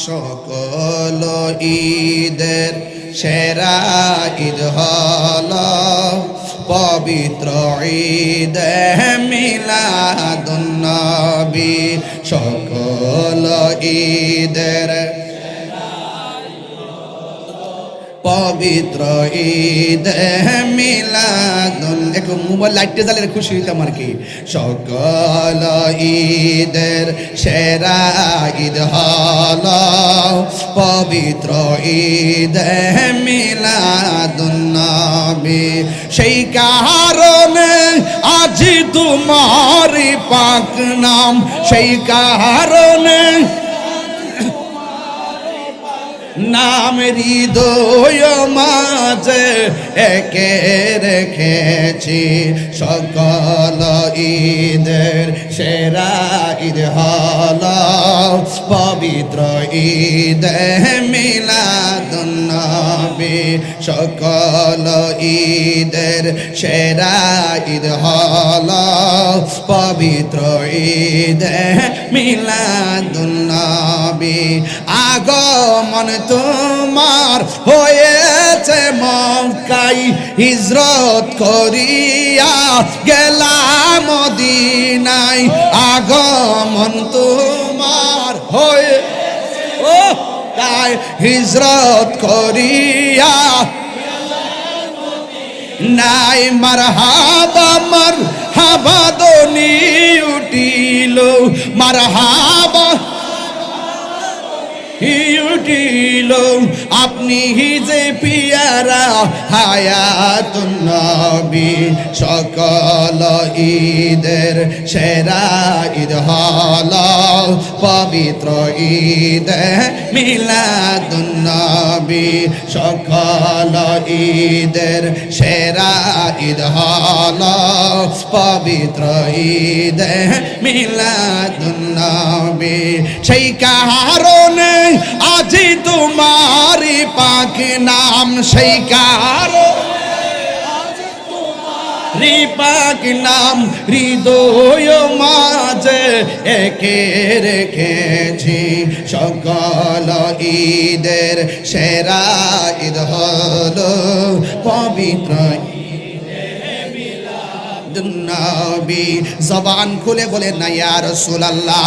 সকল ঈদের সেরা ঈদ হল পবিত্র ঈদ মিলাদুন্নবী সকল ঈদের পবিত্র ঈদ মিলাদুন একটু মোবাইল লাইটে জ্বালিয়ে খুশি হইতাম আর কি? সকল ঈদের সেরা ঈদ হল পবিত্র ঈদ মিলাদুন্নবী সেই কারণে আজ তোমার পাক নাম। সেই কারণে নাম হৃদয় মাঝে একে রেখেছি। সকল ঈদের সেরা ঈদ হল পবিত্র ঈদ মিলাদুন্নবী। সকল ঈদের সেরা ঈদ হল পবিত্র ঈদ মিলাদুন্নবী আগমন তোমার হয়েছে মক্কাই হিজরত করিয়া গেলাম মদিনায়। আগমন তোমার হয়ে ও, তাই হিজরত করিয়া নাই। মার হাবা মার হাবা দনি উঠিল। মার উঠিল আপনি যে পিয়ারা হায়াত নবী, সকল ঈদের সেরা ঈদ হল পবিত্র ঈদ মিলাদুন্নবী সকল ঈদের সেরা ঈদ হল পবিত্র ঈদ মিলাদুন্নবী। সেই কারণে আজি তোমার পাক নাম, সেই কারণ রিপাক নাম হৃদয় মাঝে একে রেখেছি। সকল ঈদের সেরা ঈদ হল পবিত্র নবী। জবান খুলে বলে না ইয়া রাসূলুল্লাহ।